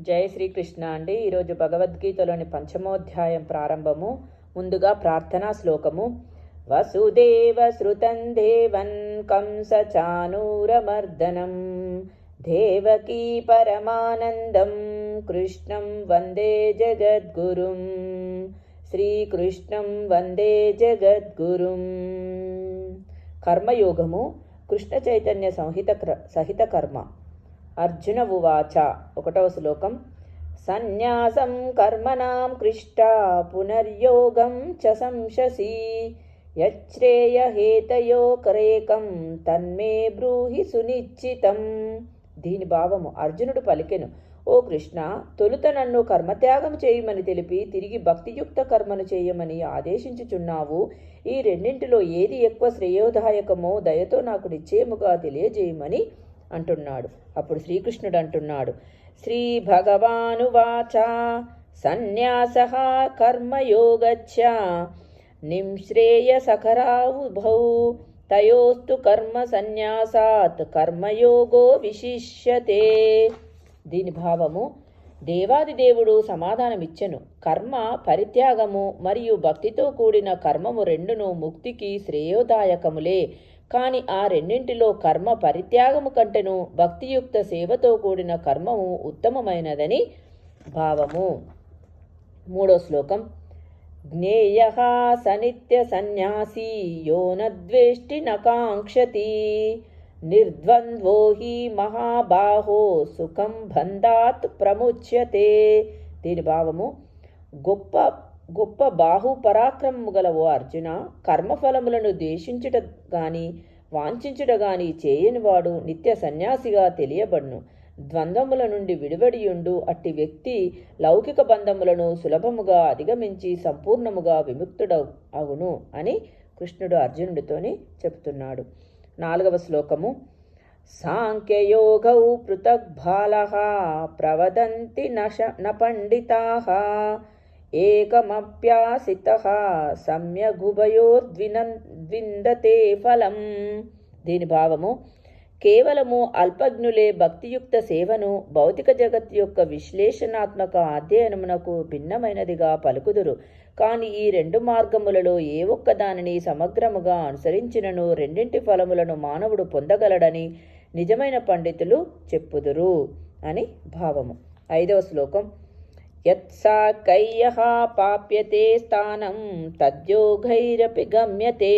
జయ శ్రీకృష్ణ అండి. ఈరోజు భగవద్గీతలోని పంచమోధ్యాయం ప్రారంభము ముందుగా ప్రార్థనా శ్లోకము. వసుదేవ శృతం దేవన్ కంస చానూరమర్దనం దేవకీ పరమానందం కృష్ణం వందే జగద్గురుం శ్రీకృష్ణం వందే జగద్గురుం. కర్మయోగము కృష్ణ చైతన్య సంహిత క్ర- సహిత కర్మ. అర్జున ఉవాచ ఒకటవ శ్లోకం. సన్యాసం కర్మణాం కృష్ట పునర్యోగం చ సంశసి. యచ్రేయహేతయో కరేకం తన్మే బ్రూహి సునిశ్చితం. దీని భావము అర్జునుడు పలికెను. ఓ కృష్ణ తొలుత నన్ను కర్మత్యాగం చేయమని తెలిపి తిరిగి భక్తియుక్త కర్మను చేయమని ఆదేశించుచున్నావు. ఈ రెండింటిలో ఏది ఎక్కువ శ్రేయోదాయకమో దయతో నాకు నిశ్చయముగా తెలియజేయమని అంటున్నాడు. అప్పుడు శ్రీకృష్ణుడు అంటున్నాడు శ్రీ భగవానువాచ సన్యాస కర్మయోగచ్చ నింశ్రేయసకరావుభౌ తయోస్తు కర్మ సన్యాసాత్ కర్మయోగో విశిష్యతే. దీని భావము దేవాది దేవుడు సమాధానమిచ్చెను. కర్మ పరిత్యాగము మరియు భక్తితో కూడిన కర్మము రెండును ముక్తికి శ్రేయోదాయకములే. కాని ఆ రెండింటిలో కర్మ పరిత్యాగము కంటెను భక్తియుక్త సేవతో కూడిన కర్మము ఉత్తమమైనదని భావము. మూడో శ్లోకం. జ్ఞేయ సనిత్య సన్యాసీ యోనద్వేష్టి నకాంక్షతి నిర్ద్వంద్వో హి మహాబాహో సుఖం బంధాత్ ప్రముచ్యతే. దీని భావము గొప్ప గొప్ప బాహు పరాక్రమము గల ఓ అర్జున కర్మఫలములను ద్వేషించుట గాని వాంఛించుట గాని చేయనివాడు నిత్య సన్యాసిగా తెలియబడును. ద్వంద్వముల నుండి విడివడియుండు అట్టి వ్యక్తి లౌకిక బంధములను సులభముగా అధిగమించి సంపూర్ణముగా విముక్తుడ అవును అని కృష్ణుడు అర్జునుడితోని చెప్తున్నాడు నాలుగవ శ్లోకము. సాంఖ్యయోగౌ పృథగ్బాల ప్రవదంతి నశ న పండితా ఏకమప్యాసిత సమ్యగుభయోర్ద్వినంద్విందతే ఫలం. దీని భావము కేవలము అల్పజ్ఞులే భక్తియుక్త సేవను భౌతిక జగత్ యొక్క విశ్లేషణాత్మక అధ్యయనమునకు భిన్నమైనదిగా పలుకుదురు. కాని ఈ రెండు మార్గములలో ఏ ఒక్క దానిని సమగ్రముగా అనుసరించినను రెండింటి ఫలములను మానవుడు పొందగలడని నిజమైన పండితులు చెప్పుదురు అని భావము. ఐదవ శ్లోకం యత్సాకయ్య పాప్యతే స్థానం తద్యోగైరపి గమ్యతే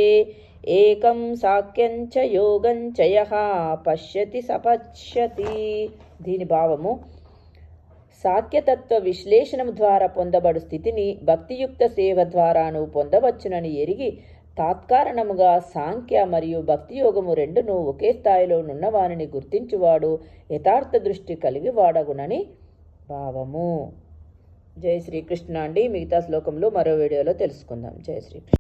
ఏకం సాఖ్యం చ యోగం చయ పశ్యతి సపశ్యతి దీని భావము సాఖ్యతత్వ విశ్లేషణం ద్వారా పొందబడు స్థితిని భక్తియుక్త సేవ ద్వారాను పొందవచ్చునని ఎరిగి తాత్కారణముగా సాంఖ్య మరియు భక్తి యోగము రెండును ఒకే స్థాయిలో నున్నవానిని గుర్తించువాడు యథార్థ దృష్టి కలిగి వాడగునని భావము. జై శ్రీకృష్ణ అండి. మిగతా శ్లోకంలో మరో వీడియోలో తెలుసుకుందాం. జై శ్రీకృష్ణ.